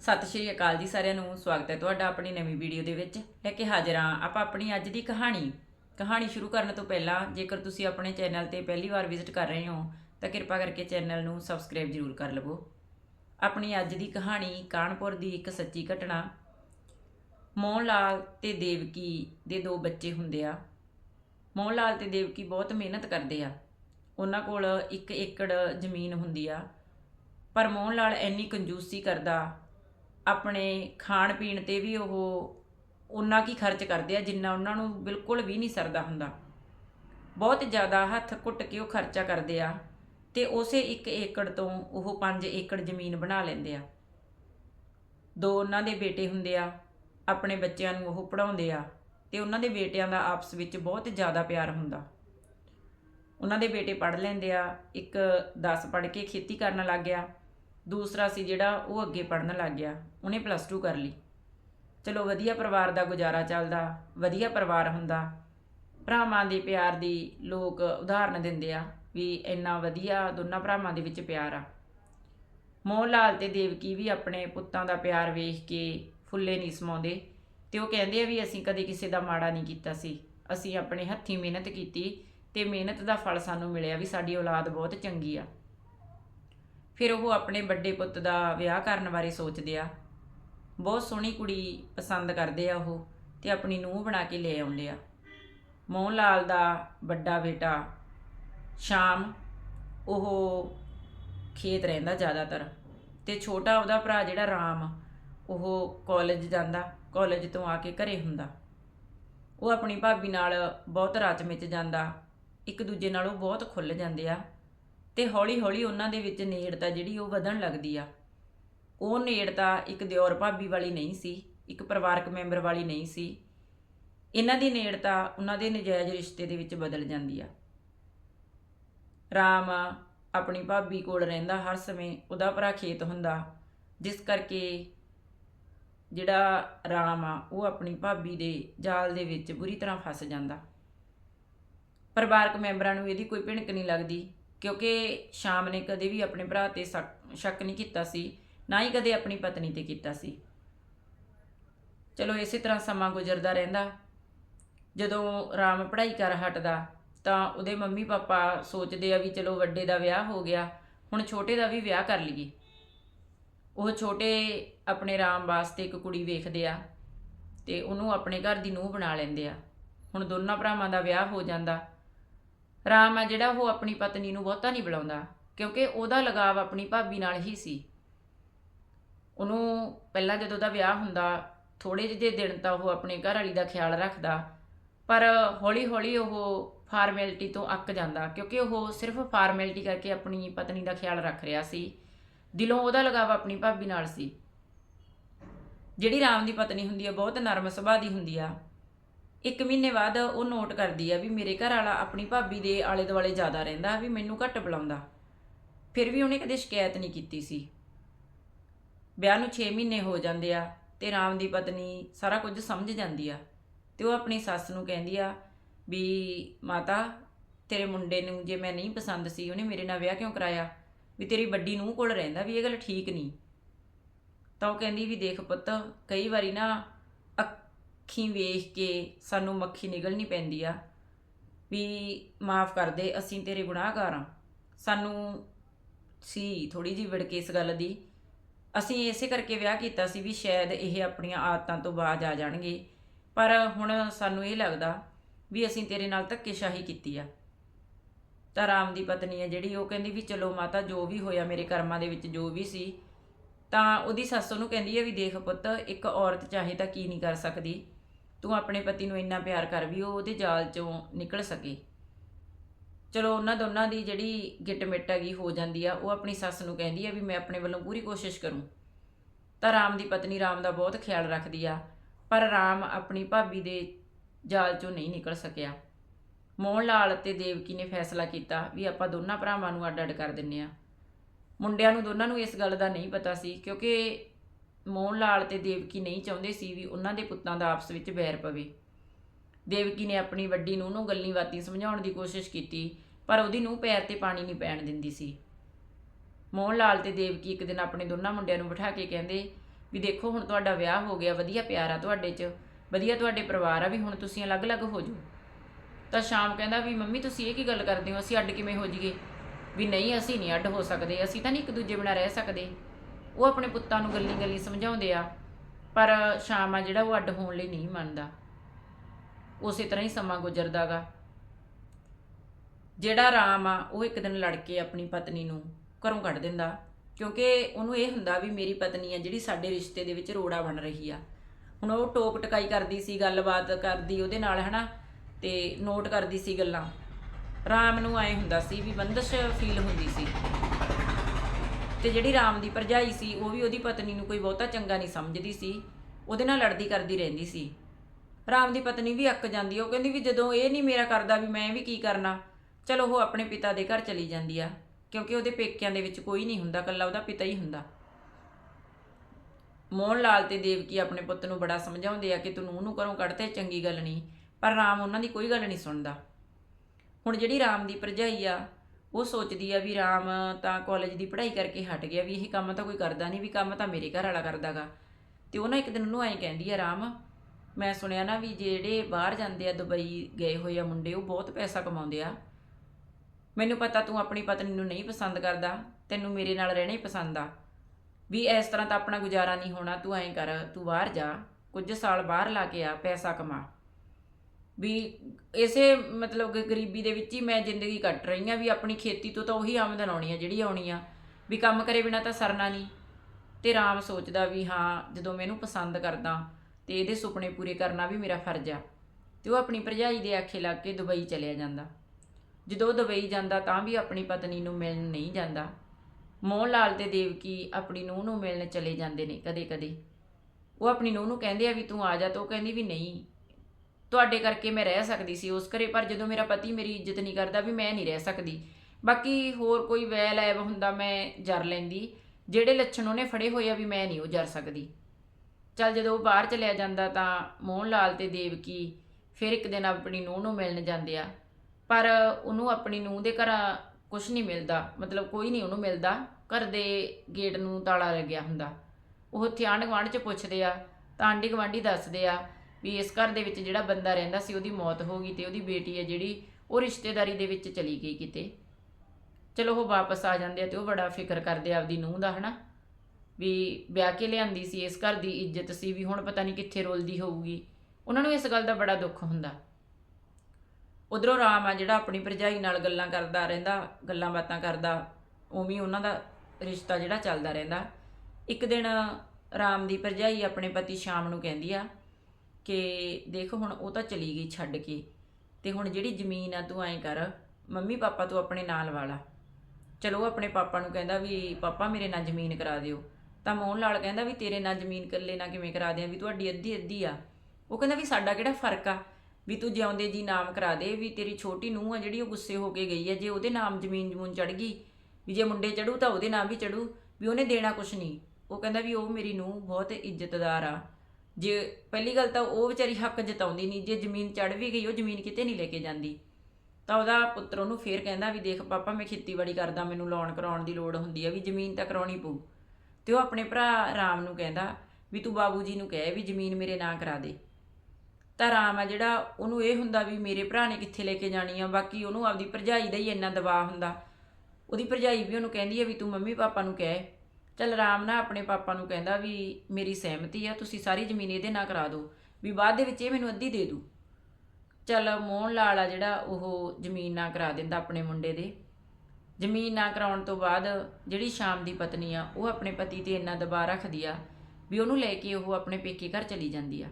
ਸਤਿ ਸ਼੍ਰੀ ਅਕਾਲ ਜੀ ਸਾਰਿਆਂ ਨੂੰ, ਸਵਾਗਤ ਹੈ ਤੁਹਾਡਾ ਆਪਣੀ ਨਵੀਂ ਵੀਡੀਓ ਦੇ ਵਿੱਚ। ਲੈ ਕੇ ਹਾਜ਼ਰ ਹਾਂ ਆਪਾਂ ਆਪਣੀ ਅੱਜ ਦੀ ਕਹਾਣੀ। ਕਹਾਣੀ ਸ਼ੁਰੂ ਕਰਨ ਤੋਂ ਪਹਿਲਾਂ ਜੇਕਰ ਤੁਸੀਂ ਆਪਣੇ ਚੈਨਲ ਤੇ ਪਹਿਲੀ ਵਾਰ ਵਿਜ਼ਿਟ ਕਰ ਰਹੇ ਹੋ, ਤਾਂ ਕਿਰਪਾ ਕਰਕੇ ਚੈਨਲ ਨੂੰ ਸਬਸਕ੍ਰਾਈਬ ਜ਼ਰੂਰ ਕਰ ਲਵੋ। ਆਪਣੀ ਅੱਜ ਦੀ ਕਹਾਣੀ ਕਾਨਪੁਰ ਦੀ ਇੱਕ ਸੱਚੀ ਘਟਨਾ। ਮੋਹਨ ਲਾਲ ਤੇ ਦੇਵਕੀ ਦੇ ਦੋ ਬੱਚੇ ਹੁੰਦੇ ਆ। ਮੋਹਨ ਲਾਲ ਤੇ ਦੇਵਕੀ ਬਹੁਤ ਮਿਹਨਤ ਕਰਦੇ ਆ। ਉਹਨਾਂ ਕੋਲ ਇੱਕ ਏਕੜ ਜ਼ਮੀਨ ਹੁੰਦੀ ਆ। ਪਰ ਮੋਹਨ ਲਾਲ ਇੰਨੀ ਕੰਜੂਸੀ ਕਰਦਾ ਆਪਣੇ ਖਾਣ ਪੀਣ ਤੇ ਵੀ ਉਹ ਉਨਾ ਕੀ ਖਰਚ ਕਰਦੇ ਆ, ਜਿੰਨਾ ਉਹਨਾਂ ਨੂੰ ਬਿਲਕੁਲ ਵੀ ਨਹੀਂ ਸਰਦਾ ਹੁੰਦਾ। ਬਹੁਤ ਜ਼ਿਆਦਾ ਹੱਥ ਘੁੱਟ ਕੇ ਉਹ ਖਰਚਾ ਕਰਦੇ ਆ ਤੇ ਉਸੇ ਇੱਕ ਏਕੜ ਤੋਂ ਉਹ 5 ਏਕੜ ਜ਼ਮੀਨ ਬਣਾ ਲੈਂਦੇ ਆ। ਦੋ ਉਹਨਾਂ ਦੇ ਬੇਟੇ ਹੁੰਦੇ ਆ, ਆਪਣੇ ਬੱਚਿਆਂ ਨੂੰ ਉਹ ਪੜਾਉਂਦੇ ਆ ਤੇ ਉਹਨਾਂ ਦੇ ਬੇਟਿਆਂ ਦਾ ਆਪਸ ਵਿੱਚ ਬਹੁਤ ਜ਼ਿਆਦਾ ਪਿਆਰ ਹੁੰਦਾ। ਉਹਨਾਂ ਦੇ ਬੇਟੇ ਪੜ ਲੈਂਦੇ ਆ, ਇੱਕ 10 ਪੜ ਕੇ ਖੇਤੀ ਕਰਨ ਲੱਗ ਗਿਆ। ਦੂਸਰਾ ਸੀ ਜਿਹੜਾ ਉਹ ਅੱਗੇ ਪੜਨ ਲੱਗ ਗਿਆ, ਉਹਨੇ ਪਲੱਸ 2 ਕਰ ਲਈ। ਚਲੋ ਵਧੀਆ ਪਰਿਵਾਰ ਦਾ ਗੁਜ਼ਾਰਾ ਚੱਲਦਾ, ਵਧੀਆ ਪਰਿਵਾਰ ਹੁੰਦਾ। ਭਰਾਵਾਂ ਦੇ ਪਿਆਰ ਦੀ ਲੋਕ ਉਦਾਹਰਨ ਦਿੰਦੇ ਆ ਵੀ ਇੰਨਾ ਵਧੀਆ ਦੋਨਾਂ ਭਰਾਵਾਂ ਦੇ ਵਿੱਚ ਪਿਆਰ ਆ। ਮੋਹਨ ਲਾਲ ਤੇ ਦੇਵਕੀ ਵੀ ਆਪਣੇ ਪੁੱਤਾਂ ਦਾ ਪਿਆਰ ਵੇਖ ਕੇ ਫੁੱਲੇ ਨਹੀਂ ਸਮਾਉਂਦੇ ਤੇ ਉਹ ਕਹਿੰਦੇ ਆ ਵੀ ਅਸੀਂ ਕਦੇ ਕਿਸੇ ਦਾ ਮਾੜਾ ਨਹੀਂ ਕੀਤਾ ਸੀ। ਅਸੀਂ ਆਪਣੇ ਹੱਥੀਂ ਮਿਹਨਤ ਕੀਤੀ ਤੇ ਮਿਹਨਤ ਦਾ ਫਲ ਸਾਨੂੰ ਮਿਲਿਆ ਵੀ ਸਾਡੀ ਔਲਾਦ ਬਹੁਤ ਚੰਗੀ ਆ। ਫਿਰ ਉਹ ਆਪਣੇ ਵੱਡੇ ਪੁੱਤ ਦਾ ਵਿਆਹ ਕਰਨ ਬਾਰੇ ਸੋਚਦੇ ਆ। ਬਹੁਤ ਸੋਹਣੀ ਕੁੜੀ ਪਸੰਦ ਕਰਦੇ ਆ ਉਹ ਤੇ ਆਪਣੀ ਨੂੰਹ ਬਣਾ ਕੇ ਲੈ ਆਉਂਦੇ ਆ। ਮੋਹਨ ਲਾਲ ਦਾ ਵੱਡਾ ਬੇਟਾ ਸ਼ਾਮ, ਉਹ ਖੇਤ ਰਹਿੰਦਾ ਜ਼ਿਆਦਾਤਰ ਤੇ ਛੋਟਾ ਉਹਦਾ ਭਰਾ ਜਿਹੜਾ ਰਾਮ, ਉਹ ਕਾਲਜ ਜਾਂਦਾ ਕਾਲਜ ਤੋਂ ਆ ਕੇ ਘਰੇ ਹੁੰਦਾ। ਉਹ ਆਪਣੀ ਭਾਬੀ ਨਾਲ ਬਹੁਤ ਰਚ ਮਿਚ ਜਾਂਦਾ, ਇੱਕ ਦੂਜੇ ਨਾਲ ਉਹ ਬਹੁਤ ਖੁੱਲ ਜਾਂਦੇ ਆ। ਤੇ ਹੌਲੀ-ਹੌਲੀ ਉਹਨਾਂ ਦੇ ਵਿੱਚ ਨੇੜਤਾ ਜਿਹੜੀ ਉਹ ਵਧਣ ਲੱਗਦੀ ਆ। ਉਹ ਨੇੜਤਾ ਇੱਕ ਦਿਓਰ ਭਾਬੀ ਵਾਲੀ ਨਹੀਂ ਸੀ, ਇੱਕ ਪਰਿਵਾਰਕ ਮੈਂਬਰ ਵਾਲੀ ਨਹੀਂ ਸੀ। ਇਹਨਾਂ ਦੀ ਨੇੜਤਾ ਉਹਨਾਂ ਦੇ ਨਜਾਇਜ਼ ਰਿਸ਼ਤੇ ਦੇ ਵਿੱਚ ਬਦਲ ਜਾਂਦੀ ਆ। ਰਾਮ ਆਪਣੀ ਭਾਬੀ ਕੋਲ ਰਹਿੰਦਾ ਹਰ ਸਮੇਂ ਉਹਦਾ ਭਰਾ ਖੇਤ ਹੁੰਦਾ, ਜਿਸ ਕਰਕੇ ਜਿਹੜਾ ਰਾਮ ਆ, ਉਹ ਆਪਣੀ ਭਾਬੀ ਦੇ ਜਾਲ ਦੇ ਵਿੱਚ ਬੁਰੀ ਤਰ੍ਹਾਂ ਫਸ ਜਾਂਦਾ। ਪਰਿਵਾਰਕ ਮੈਂਬਰਾਂ ਨੂੰ ਇਹਦੀ ਕੋਈ ਭਿਣਕ ਨਹੀਂ ਲੱਗਦੀ। ਕਿਉਂਕਿ ਸ਼ਾਮ ਨੇ ਕਦੇ ਵੀ ਆਪਣੇ ਭਰਾ ਤੇ ਸ਼ੱਕ ਸ਼ੱਕ ਨਹੀਂ ਕੀਤਾ ਸੀ, ਨਾ ਹੀ ਕਦੇ ਆਪਣੀ ਪਤਨੀ ਤੇ ਕੀਤਾ ਸੀ। ਚਲੋ ਇਸੇ ਤਰ੍ਹਾਂ ਸਮਾਂ ਗੁਜ਼ਰਦਾ ਰਹਿੰਦਾ। ਜਦੋਂ ਰਾਮ ਪੜ੍ਹਾਈ ਕਰ ਹਟਦਾ, ਤਾਂ ਉਹਦੇ ਮੰਮੀ ਪਾਪਾ ਸੋਚਦੇ ਆ ਵੀ ਚਲੋ ਵੱਡੇ ਦਾ ਵਿਆਹ ਹੋ ਗਿਆ, ਹੁਣ ਛੋਟੇ ਦਾ ਵੀ ਵਿਆਹ ਕਰ ਲਈਏ। ਉਹ ਛੋਟੇ ਆਪਣੇ ਰਾਮ ਵਾਸਤੇ ਇੱਕ ਕੁੜੀ ਵੇਖਦੇ ਆ ਤੇ ਉਹਨੂੰ ਆਪਣੇ ਘਰ ਦੀ ਨੂੰਹ ਬਣਾ ਲੈਂਦੇ ਆ। ਹੁਣ ਦੋਨਾਂ ਭਰਾਵਾਂ ਦਾ ਵਿਆਹ ਹੋ ਜਾਂਦਾ। ਰਾਮ ਆ ਜਿਹੜਾ ਉਹ ਆਪਣੀ ਪਤਨੀ ਨੂੰ ਬਹੁਤਾ ਨਹੀਂ ਬੁਲਾਉਂਦਾ, ਕਿਉਂਕਿ ਉਹਦਾ ਲਗਾਵ ਆਪਣੀ ਭਾਬੀ ਨਾਲ ਹੀ ਸੀ। ਉਹਨੂੰ ਪਹਿਲਾਂ ਜਦੋਂ ਦਾ ਵਿਆਹ ਹੁੰਦਾ ਥੋੜੇ ਜਿਹੇ ਦਿਨ ਤਾਂ ਉਹ ਆਪਣੇ ਘਰ ਵਾਲੀ ਦਾ ਖਿਆਲ ਰੱਖਦਾ, ਪਰ ਹੌਲੀ-ਹੌਲੀ ਉਹ ਫਾਰਮੈਲਿਟੀ ਤੋਂ ਅੱਕ ਜਾਂਦਾ, ਕਿਉਂਕਿ ਉਹ ਸਿਰਫ ਫਾਰਮੈਲਿਟੀ ਕਰਕੇ ਆਪਣੀ ਪਤਨੀ ਦਾ ਖਿਆਲ ਰੱਖ ਰਿਹਾ ਸੀ। ਦਿਲੋਂ ਉਹਦਾ ਲਗਾਵ ਆਪਣੀ ਭਾਬੀ ਨਾਲ ਸੀ। ਜਿਹੜੀ ਰਾਮ ਦੀ ਪਤਨੀ ਹੁੰਦੀ ਹੈ ਬਹੁਤ ਨਰਮ ਸੁਭਾਅ ਦੀ ਹੁੰਦੀ ਆ। ਇੱਕ ਮਹੀਨੇ ਬਾਅਦ ਉਹ ਨੋਟ ਕਰਦੀ ਆ ਵੀ ਮੇਰੇ ਘਰ ਵਾਲਾ ਆਪਣੀ ਭਾਬੀ ਦੇ ਆਲੇ ਦੁਆਲੇ ਜ਼ਿਆਦਾ ਰਹਿੰਦਾ, ਵੀ ਮੈਨੂੰ ਘੱਟ ਬੁਲਾਉਂਦਾ। ਫਿਰ ਵੀ ਉਹਨੇ ਕਦੇ ਸ਼ਿਕਾਇਤ ਨਹੀਂ ਕੀਤੀ ਸੀ। ਵਿਆਹ ਨੂੰ 6 ਮਹੀਨੇ ਹੋ ਜਾਂਦੇ ਆ ਤੇ ਰਾਮ ਦੀ ਪਤਨੀ ਸਾਰਾ ਕੁਝ ਸਮਝ ਜਾਂਦੀ ਆ ਤੇ ਉਹ ਆਪਣੀ ਸੱਸ ਨੂੰ ਕਹਿੰਦੀ ਆ ਵੀ ਮਾਤਾ, ਤੇਰੇ ਮੁੰਡੇ ਨੂੰ ਜੇ ਮੈਂ ਨਹੀਂ ਪਸੰਦ ਸੀ, ਉਹਨੇ ਮੇਰੇ ਨਾਲ ਵਿਆਹ ਕਿਉਂ ਕਰਾਇਆ? ਵੀ ਤੇਰੀ ਵੱਡੀ ਨੂੰਹ ਕੋਲ ਰਹਿੰਦਾ ਵੀ ਇਹ ਗੱਲ ਠੀਕ ਨਹੀਂ। ਤਾਂ ਉਹ ਕਹਿੰਦੀ ਵੀ ਦੇਖ ਪੁੱਤ, ਕਈ ਵਾਰੀ ਨਾ ਅੱਖੀਂ ਵੇਖ ਕੇ ਸਾਨੂੰ ਮੱਖੀ ਨਿਗਲਣੀ ਪੈਂਦੀ ਆ ਵੀ ਮਾਫ ਕਰ ਦੇ, ਅਸੀਂ ਤੇਰੇ ਗੁਨਾਹਗਾਰ ਆ। ਸਾਨੂੰ ਸੀ ਥੋੜੀ ਜਿਹੀ ਵਿੜਕ ਇਸ ਗੱਲ ਦੀ। ਅਸੀਂ ਇਸੇ ਕਰਕੇ ਵਿਆਹ ਕੀਤਾ ਸੀ ਵੀ ਸ਼ਾਇਦ ਇਹ ਆਪਣੀਆਂ ਆਦਤਾਂ ਤੋਂ ਬਾਜ ਆ ਜਾਣਗੇ। ਪਰ ਹੁਣ ਸਾਨੂੰ ਇਹ ਲੱਗਦਾ ਵੀ ਅਸੀਂ ਤੇਰੇ ਨਾਲ ਧੱਕੇਸ਼ਾਹੀ ਕੀਤੀ ਆ। ਤਾਂ ਰਾਮ ਦੀ ਪਤਨੀ ਹੈ ਜਿਹੜੀ, ਉਹ ਕਹਿੰਦੀ ਵੀ ਚਲੋ ਮਾਤਾ, ਜੋ ਵੀ ਹੋਇਆ ਮੇਰੇ ਕਰਮਾਂ ਦੇ ਵਿੱਚ, ਜੋ ਵੀ ਸੀ, ਤਾਂ ਉਹਦੀ ਸੱਸ ਉਹਨੂੰ ਕਹਿੰਦੀ ਹੈ ਵੀ ਦੇਖ ਪੁੱਤ, ਇੱਕ ਔਰਤ ਚਾਹੇ ਤਾਂ ਕੀ ਨਹੀਂ ਕਰ ਸਕਦੀ। ਤੂੰ ਆਪਣੇ ਪਤੀ ਨੂੰ ਇੰਨਾ ਪਿਆਰ ਕਰ ਵੀ ਉਹ ਉਹਦੇ ਜਾਲ ਚੋਂ ਨਿਕਲ ਸਕੇ। ਚਲੋ ਉਹਨਾਂ ਦੋਨਾਂ ਦੀ ਜਿਹੜੀ ਗਿੱਟ ਮਿੱਟ ਹੈਗੀ ਹੋ ਜਾਂਦੀ ਆ, ਉਹ ਆਪਣੀ ਸੱਸ ਨੂੰ ਕਹਿੰਦੀ ਆ ਵੀ ਮੈਂ ਆਪਣੇ ਵੱਲੋਂ ਪੂਰੀ ਕੋਸ਼ਿਸ਼ ਕਰੂੰ। ਤਾਂ ਰਾਮ ਦੀ ਪਤਨੀ ਰਾਮ ਦਾ ਬਹੁਤ ਖਿਆਲ ਰੱਖਦੀ ਆ, ਪਰ ਰਾਮ ਆਪਣੀ ਭਾਬੀ ਦੇ ਜਾਲ ਚੋਂ ਨਹੀਂ ਨਿਕਲ ਸਕਿਆ। ਮੋਹਨ ਲਾਲ ਅਤੇ ਦੇਵਕੀ ਨੇ ਫੈਸਲਾ ਕੀਤਾ ਵੀ ਆਪਾਂ ਦੋਨਾਂ ਭਰਾਵਾਂ ਨੂੰ ਅੱਡ-ਅੱਡ ਕਰ ਦਿੰਨੇ ਆ। ਮੁੰਡਿਆਂ ਨੂੰ ਦੋਨਾਂ ਨੂੰ ਇਸ ਗੱਲ ਦਾ ਨਹੀਂ ਪਤਾ ਸੀ ਕਿਉਂਕਿ ਮੋਹਨ ਲਾਲ ਤੇ ਦੇਵਕੀ ਨਹੀਂ ਚਾਹੁੰਦੇ ਸੀ ਵੀ ਉਹਨਾਂ ਦੇ ਪੁੱਤਾਂ ਦਾ ਆਪਸ ਵਿੱਚ ਵੈਰ ਪਵੇ। ਦੇਵਕੀ ਨੇ ਆਪਣੀ ਵੱਡੀ ਨੂੰ ਨੂੰ ਗੱਲੀ ਬਾਤੀ ਸਮਝਾਉਣ ਦੀ ਕੋਸ਼ਿਸ਼ ਕੀਤੀ, ਪਰ ਉਹਦੀ ਨੂੰਹ ਪੈਰ ਤੇ ਪਾਣੀ ਨਹੀਂ ਪੈਣ ਦਿੰਦੀ ਸੀ। ਮੋਹਨ ਲਾਲ ਤੇ ਦੇਵਕੀ ਇੱਕ ਦਿਨ ਆਪਣੇ ਦੋਨਾਂ ਮੁੰਡਿਆਂ ਨੂੰ ਬਿਠਾ ਕੇ ਕਹਿੰਦੇ, ਵੀ ਦੇਖੋ, ਹੁਣ ਤੁਹਾਡਾ ਵਿਆਹ ਹੋ ਗਿਆ, ਵਧੀਆ ਪਿਆਰ ਆ ਤੁਹਾਡੇ 'ਚ। ਵਧੀਆ ਤੁਹਾਡੇ ਪਰਿਵਾਰ ਆ, ਵੀ ਹੁਣ ਤੁਸੀਂ ਅਲੱਗ-ਅਲੱਗ ਹੋ ਜਾਓ। ਤਾਂ ਸ਼ਾਮ ਕਹਿੰਦਾ, ਵੀ ਮੰਮੀ, ਤੁਸੀਂ ਇਹ ਕੀ ਗੱਲ ਕਰਦੇ ਹੋ? ਅਸੀਂ ਅੱਡ ਕਿਵੇਂ ਹੋ ਜਾਈਏ? ਵੀ ਨਹੀਂ, ਅਸੀਂ ਨਹੀਂ ਅੱਡ ਹੋ ਸਕਦੇ, ਅਸੀਂ ਤਾਂ ਨਹੀਂ ਇੱਕ ਦੂਜੇ ਬਿਨਾਂ ਰਹਿ ਸਕਦੇ। ਉਹ ਆਪਣੇ ਪੁੱਤਾਂ ਨੂੰ ਗੱਲੀ ਗੱਲੀ ਸਮਝਾਉਂਦੇ ਆ, ਪਰ ਸ਼ਾਮ ਆ ਜਿਹੜਾ ਉਹ ਅੱਡ ਹੋਣ ਲਈ ਨਹੀਂ ਮੰਨਦਾ। ਉਸੇ ਤਰ੍ਹਾਂ ਹੀ ਸਮਾਂ ਗੁਜ਼ਰਦਾਗਾ। ਜਿਹੜਾ ਰਾਮ ਆ, ਉਹ ਇੱਕ ਦਿਨ ਲੜ ਕੇ ਆਪਣੀ ਪਤਨੀ ਨੂੰ ਘਰੋਂ ਕੱਢ ਦਿੰਦਾ, ਕਿਉਂਕਿ ਉਹਨੂੰ ਇਹ ਹੁੰਦਾ ਵੀ ਮੇਰੀ ਪਤਨੀ ਆ ਜਿਹੜੀ ਸਾਡੇ ਰਿਸ਼ਤੇ ਦੇ ਵਿੱਚ ਰੋੜਾ ਬਣ ਰਹੀ ਆ। ਹੁਣ ਉਹ ਟੋਕ ਟਕਾਈ ਕਰਦੀ ਸੀ, ਗੱਲਬਾਤ ਕਰਦੀ ਉਹਦੇ ਨਾਲ, ਹਨਾ? ਤੇ ਨੋਟ ਕਰਦੀ ਸੀ ਗੱਲਾਂ। ਰਾਮ ਨੂੰ ਐ ਹੁੰਦਾ ਸੀ ਵੀ ਬੰਦਸ਼ ਫੀਲ ਹੁੰਦੀ ਸੀ। ਤੇ ਜਿਹੜੀ ਰਾਮ ਦੀ ਭਰਜਾਈ ਸੀ, ਉਹ ਵੀ ਉਹਦੀ ਪਤਨੀ ਨੂੰ ਕੋਈ ਬਹੁਤਾ ਚੰਗਾ ਨਹੀਂ ਸਮਝਦੀ ਸੀ। ਉਹਦੇ ਨਾਲ ਲੜਦੀ ਕਰਦੀ ਰਹਿੰਦੀ ਸੀ। ਰਾਮ ਦੀ ਪਤਨੀ ਵੀ ਅੱਕ ਜਾਂਦੀ ਆ। ਉਹ ਕਹਿੰਦੀ ਵੀ ਜਦੋਂ ਇਹ ਨਹੀਂ ਮੇਰਾ ਕਰਦਾ ਵੀ ਮੈਂ ਵੀ ਕੀ ਕਰਨਾ, ਚਲੋ ਉਹ ਆਪਣੇ ਪਿਤਾ ਦੇ ਘਰ ਚਲੀ ਜਾਂਦੀ ਆ। ਕਿਉਂਕਿ ਉਹਦੇ ਪੇਕਿਆਂ ਦੇ ਵਿੱਚ ਕੋਈ ਨਹੀਂ ਹੁੰਦਾ ਕੱਲਾ ਉਹਦਾ ਪਿਤਾ ਹੀ ਹੁੰਦਾ। ਮੋਹਨ ਲਾਲ ਤੇ ਦੇਵਕੀ ਆਪਣੇ ਪੁੱਤ ਨੂੰ ਬੜਾ ਸਮਝਾਉਂਦੇ ਆ ਕਿ ਤੂੰ ਨੂੰ ਘਰੋਂ ਕੱਢਤੇ ਚੰਗੀ ਗੱਲ ਨਹੀਂ। ਪਰ ਰਾਮ ਉਹਨਾਂ ਦੀ ਕੋਈ ਗੱਲ ਨਹੀਂ ਸੁਣਦਾ। ਹੁਣ ਜਿਹੜੀ ਰਾਮ ਦੀ ਭਰਜਾਈ ਆ ਉਹ ਸੋਚਦੀ ਆ ਵੀ ਰਾਮ ਤਾਂ ਕਾਲਜ ਦੀ ਪੜ੍ਹਾਈ ਕਰਕੇ ਹਟ ਗਿਆ ਵੀ ਇਹ ਕੰਮ ਤਾਂ ਕੋਈ ਕਰਦਾ ਨਹੀਂ, ਵੀ ਕੰਮ ਤਾਂ ਮੇਰੇ ਘਰ ਵਾਲਾ ਕਰਦਾਗਾ। ਤੇ ਉਹ ਨਾ ਇੱਕ ਦਿਨ ਉਹਨੂੰ ਐਂ ਕਹਿੰਦੀ ਆ, ਰਾਮ, ਮੈਂ ਸੁਣਿਆ ਨਾ ਵੀ ਜਿਹੜੇ ਬਾਹਰ ਜਾਂਦੇ ਆ ਦੁਬਈ ਗਏ ਹੋਏ ਆ ਮੁੰਡੇ, ਉਹ ਬਹੁਤ ਪੈਸਾ ਕਮਾਉਂਦੇ ਆ। ਮੈਨੂੰ ਪਤਾ ਤੂੰ ਆਪਣੀ ਪਤਨੀ ਨੂੰ ਨਹੀਂ ਪਸੰਦ ਕਰਦਾ, ਤੈਨੂੰ ਮੇਰੇ ਨਾਲ ਰਹਿਣਾ ਹੀ ਪਸੰਦ ਆ। ਵੀ ਇਸ ਤਰ੍ਹਾਂ ਤਾਂ ਆਪਣਾ ਗੁਜ਼ਾਰਾ ਨਹੀਂ ਹੋਣਾ, ਤੂੰ ਐਂ ਕਰ, ਤੂੰ ਬਾਹਰ ਜਾ, ਕੁਝ ਸਾਲ ਬਾਹਰ ਲਾ ਕੇ ਆ, ਪੈਸਾ ਕਮਾ। ਵੀ ਇਸੇ ਮਤਲਬ ਕਿ ਗਰੀਬੀ ਦੇ ਵਿੱਚ ਹੀ ਮੈਂ ਜ਼ਿੰਦਗੀ ਕੱਟ ਰਹੀ ਆ ਵੀ ਆਪਣੀ ਖੇਤੀ ਤੋਂ ਤਾਂ ਉਹੀ ਆਮਦਨ ਆਉਣੀ ਆ ਜਿਹੜੀ ਆਉਣੀ ਆ। ਵੀ ਕੰਮ ਕਰੇ ਬਿਨਾ ਤਾਂ ਸਰਨਾ ਨਹੀਂ। ਤੇ ਰਾਮ ਸੋਚਦਾ ਵੀ ਹਾਂ, ਜਦੋਂ ਮੈਂ ਇਹਨੂੰ ਪਸੰਦ ਕਰਦਾ ਤੇ ਇਹਦੇ ਸੁਪਨੇ ਪੂਰੇ ਕਰਨਾ ਵੀ ਮੇਰਾ ਫਰਜ਼ ਆ। ਤੇ ਉਹ ਆਪਣੀ ਭਰਜਾਈ ਦੇ ਆਖੇ ਲੱਗ ਕੇ ਦੁਬਈ ਚਲਿਆ ਜਾਂਦਾ। ਜਦੋਂ ਦੁਬਈ ਜਾਂਦਾ ਤਾਂ ਵੀ ਆਪਣੀ ਪਤਨੀ ਨੂੰ ਮਿਲਣ ਨਹੀਂ ਜਾਂਦਾ। ਮੋਹਨ ਲਾਲ ਤੇ ਦੇਵਕੀ ਆਪਣੀ ਨੂੰਹ ਨੂੰ ਮਿਲਣ ਚਲੇ ਜਾਂਦੇ ਨੇ ਕਦੇ-ਕਦੇ। ਉਹ ਆਪਣੀ ਨੂੰਹ ਨੂੰ ਕਹਿੰਦੇ ਆ ਵੀ ਤੂੰ ਆ ਜਾ, ਤਾਂ ਉਹ ਕਹਿੰਦੀ ਵੀ ਨਹੀਂ। ਤੁਹਾਡੇ ਕਰਕੇ ਮੈਂ ਰਹਿ ਸਕਦੀ ਸੀ ਉਸ ਘਰੇ, ਪਰ ਜਦੋਂ ਮੇਰਾ ਪਤੀ ਮੇਰੀ ਇੱਜ਼ਤ ਨਹੀਂ ਕਰਦਾ ਵੀ ਮੈਂ ਨਹੀਂ ਰਹਿ ਸਕਦੀ। ਬਾਕੀ ਹੋਰ ਕੋਈ ਵੈਲ ਐਬ ਹੁੰਦਾ ਮੈਂ ਜਰ ਲੈਂਦੀ। ਜਿਹੜੇ ਲੱਛਣ ਉਹਨੇ ਫੜੇ ਹੋਏ ਆ ਵੀ ਮੈਂ ਨਹੀਂ ਉਹ ਜਰ ਸਕਦੀ। ਚੱਲ ਜਦੋਂ ਉਹ ਬਾਹਰ ਚਲਿਆ ਜਾਂਦਾ ਤਾਂ ਮੋਹਨ ਲਾਲ ਤੇ ਦੇਵਕੀ ਫਿਰ ਇੱਕ ਦਿਨ ਆਪਣੀ ਨੂੰਹ ਨੂੰ ਮਿਲਣ ਜਾਂਦੇ ਆ। ਪਰ ਉਹਨੂੰ ਆਪਣੀ ਨੂੰਹ ਦੇ ਘਰਾਂ ਕੁਝ ਨਹੀਂ ਮਿਲਦਾ। ਮਤਲਬ ਕੋਈ ਨਹੀਂ ਉਹਨੂੰ ਮਿਲਦਾ। ਘਰ ਦੇ ਗੇਟ ਨੂੰ ਤਾਲਾ ਲੱਗਿਆ ਹੁੰਦਾ। ਉਹ ਉੱਥੇ ਆਂਢ ਗੁਆਂਢ ਚ ਪੁੱਛਦੇ ਆ, ਤਾਂ ਆਂਢੀ ਗੁਆਂਢੀ ਦੱਸਦੇ ਆ ਵੀ ਇਸ ਘਰ ਦੇ ਵਿੱਚ ਜਿਹੜਾ ਬੰਦਾ ਰਹਿੰਦਾ ਸੀ, ਉਹਦੀ ਮੌਤ ਹੋ ਗਈ ਤੇ ਉਹਦੀ ਬੇਟੀ ਹੈ ਜਿਹੜੀ, ਉਹ ਰਿਸ਼ਤੇਦਾਰੀ ਦੇ ਵਿੱਚ ਚਲੀ ਗਈ ਕਿਤੇ। ਚਲੋ ਉਹ ਵਾਪਸ ਆ ਜਾਂਦੇ ਆ ਤੇ ਉਹ ਬੜਾ ਫਿਕਰ ਕਰਦੇ ਆਪਦੀ ਨੂੰਹ ਦਾ, ਹਨਾ? ਵੀ ਵਿਆਹ ਕੇ ਲਿਆਂਦੀ ਸੀ, ਇਸ ਘਰ ਦੀ ਇੱਜ਼ਤ ਸੀ ਵੀ ਹੁਣ ਪਤਾ ਨਹੀਂ ਕਿੱਥੇ ਰੋਲਦੀ ਹੋਊਗੀ। ਉਹਨਾਂ ਨੂੰ ਇਸ ਗੱਲ ਦਾ ਬੜਾ ਦੁੱਖ ਹੁੰਦਾ। ਉਧਰੋਂ ਰਾਮ ਆ ਜਿਹੜਾ ਆਪਣੀ ਭਰਜਾਈ ਨਾਲ ਗੱਲਾਂ ਕਰਦਾ ਰਹਿੰਦਾ, ਗੱਲਾਂ ਬਾਤਾਂ ਕਰਦਾ, ਉਵੇਂ ਉਹਨਾਂ ਦਾ ਰਿਸ਼ਤਾ ਜਿਹੜਾ ਚੱਲਦਾ ਰਹਿੰਦਾ। ਇੱਕ ਦਿਨ ਰਾਮ ਦੀ ਭਰਜਾਈ ਆਪਣੇ ਪਤੀ ਸ਼ਾਮ ਨੂੰ ਕਹਿੰਦੀ ਆ ਕਿ ਦੇਖ ਹੁਣ ਉਹ ਤਾਂ ਚਲੀ ਗਈ ਛੱਡ ਕੇ। ਤੇ ਹੁਣ ਜਿਹੜੀ ਜ਼ਮੀਨ ਆ ਤੂੰ ਐਂ ਕਰ, ਮੰਮੀ ਪਾਪਾ ਤੂੰ ਆਪਣੇ ਨਾਲ ਵਾਲਾ। ਚਲੋ ਆਪਣੇ ਪਾਪਾ ਨੂੰ ਕਹਿੰਦਾ ਵੀ, ਪਾਪਾ ਮੇਰੇ ਨਾਲ ਜ਼ਮੀਨ ਕਰਾ ਦਿਓ। ਤਾਂ ਮੋਹਨ ਲਾਲ ਕਹਿੰਦਾ ਵੀ, ਤੇਰੇ ਨਾਲ ਜ਼ਮੀਨ ਇਕੱਲੇ ਨਾਲ ਕਿਵੇਂ ਕਰਾ ਦਿਆਂ? ਵੀ ਤੁਹਾਡੀ ਅੱਧੀ ਅੱਧੀ ਆ। ਉਹ ਕਹਿੰਦਾ ਵੀ, ਸਾਡਾ ਕਿਹੜਾ ਫ਼ਰਕ ਆ? ਵੀ ਤੂੰ ਜਿਉਂਦੇ ਜੀ ਨਾਮ ਕਰਾ ਦੇ, ਵੀ ਤੇਰੀ ਛੋਟੀ ਨੂੰਹ ਆ ਜਿਹੜੀ ਉਹ ਗੁੱਸੇ ਹੋ ਕੇ ਗਈ ਆ। ਜੇ ਉਹਦੇ ਨਾਮ ਜ਼ਮੀਨ ਜਮੂਨ ਚੜ ਗਈ, ਵੀ ਜੇ ਮੁੰਡੇ ਚੜੂ ਤਾਂ ਉਹਦੇ ਨਾਮ ਵੀ ਚੜੂ ਵੀ ਉਹਨੇ ਦੇਣਾ ਕੁਛ ਨਹੀਂ। ਉਹ ਕਹਿੰਦਾ ਵੀ, ਉਹ ਮੇਰੀ ਨੂੰਹ ਬਹੁਤ ਇੱਜ਼ਤਦਾਰ ਆ। ਜੇ ਪਹਿਲੀ ਗੱਲ ਤਾਂ ਉਹ ਵਿਚਾਰੀ ਹੱਕ ਜਤਾਉਂਦੀ ਨਹੀਂ, ਜੇ ਜ਼ਮੀਨ ਚੜ ਵੀ ਗਈ, ਉਹ ਜ਼ਮੀਨ ਕਿਤੇ ਨਹੀਂ ਲੈ ਕੇ ਜਾਂਦੀ। ਤਾਂ ਉਹਦਾ ਪੁੱਤਰ ਉਹਨੂੰ ਫੇਰ ਕਹਿੰਦਾ ਵੀ ਦੇਖ ਪਾਪਾ, ਮੈਂ ਖੇਤੀਬਾੜੀ ਕਰਦਾ, ਮੈਨੂੰ ਲੋਨ ਕਰਾਉਣ ਦੀ ਲੋੜ ਹੁੰਦੀ ਆ, ਵੀ ਜ਼ਮੀਨ ਤਾਂ ਕਰਾਉਣੀ ਪਊ। ਤੇ ਉਹ ਆਪਣੇ ਭਰਾ ਰਾਮ ਨੂੰ ਕਹਿੰਦਾ ਵੀ ਤੂੰ ਬਾਬੂ ਜੀ ਨੂੰ ਕਹਿ ਵੀ ਜ਼ਮੀਨ ਮੇਰੇ ਨਾਂ ਕਰਾ ਦੇ। ਤਾਂ ਰਾਮ ਆ ਜਿਹੜਾ, ਉਹਨੂੰ ਇਹ ਹੁੰਦਾ ਵੀ ਮੇਰੇ ਭਰਾ ਨੇ ਕਿੱਥੇ ਲੈ ਕੇ ਜਾਣੀ ਆ, ਬਾਕੀ ਉਹਨੂੰ ਆਪਦੀ ਭਰਜਾਈ ਦਾ ਹੀ ਇੰਨਾ ਦਬਾਅ ਹੁੰਦਾ। ਉਹਦੀ ਭਰਜਾਈ ਵੀ ਉਹਨੂੰ ਕਹਿੰਦੀ ਆ ਵੀ ਤੂੰ ਮੰਮੀ ਪਾਪਾ ਨੂੰ ਕਹਿ ਚੱਲ ਰਾਮ ਨਾ ਆਪਣੇ ਪਾਪਾ ਨੂੰ ਕਹਿੰਦਾ ਵੀ ਮੇਰੀ ਸਹਿਮਤੀ ਆ, ਤੁਸੀਂ ਸਾਰੀ ਜ਼ਮੀਨ ਇਹਦੇ ਨਾਂ ਕਰਾ ਦਿਓ, ਵੀ ਬਾਅਦ ਦੇ ਵਿੱਚ ਇਹ ਮੈਨੂੰ ਅੱਧੀ ਦੇ ਦੂ ਚੱਲ ਮੋਹਨ ਲਾਲ ਆ ਜਿਹੜਾ, ਉਹ ਜ਼ਮੀਨ ਨਾ ਕਰਾ ਦਿੰਦਾ ਆਪਣੇ ਮੁੰਡੇ ਦੇ। ਜ਼ਮੀਨ ਨਾ ਕਰਾਉਣ ਤੋਂ ਬਾਅਦ ਜਿਹੜੀ ਸ਼ਾਮ ਦੀ ਪਤਨੀ ਆ, ਉਹ ਆਪਣੇ ਪਤੀ ਤੇ ਇੰਨਾ ਦਬਾਅ ਰੱਖਦੀ ਆ ਵੀ ਉਹਨੂੰ ਲੈ ਕੇ ਉਹ ਆਪਣੇ ਪੇਕੇ ਘਰ ਚਲੀ ਜਾਂਦੀ ਆ।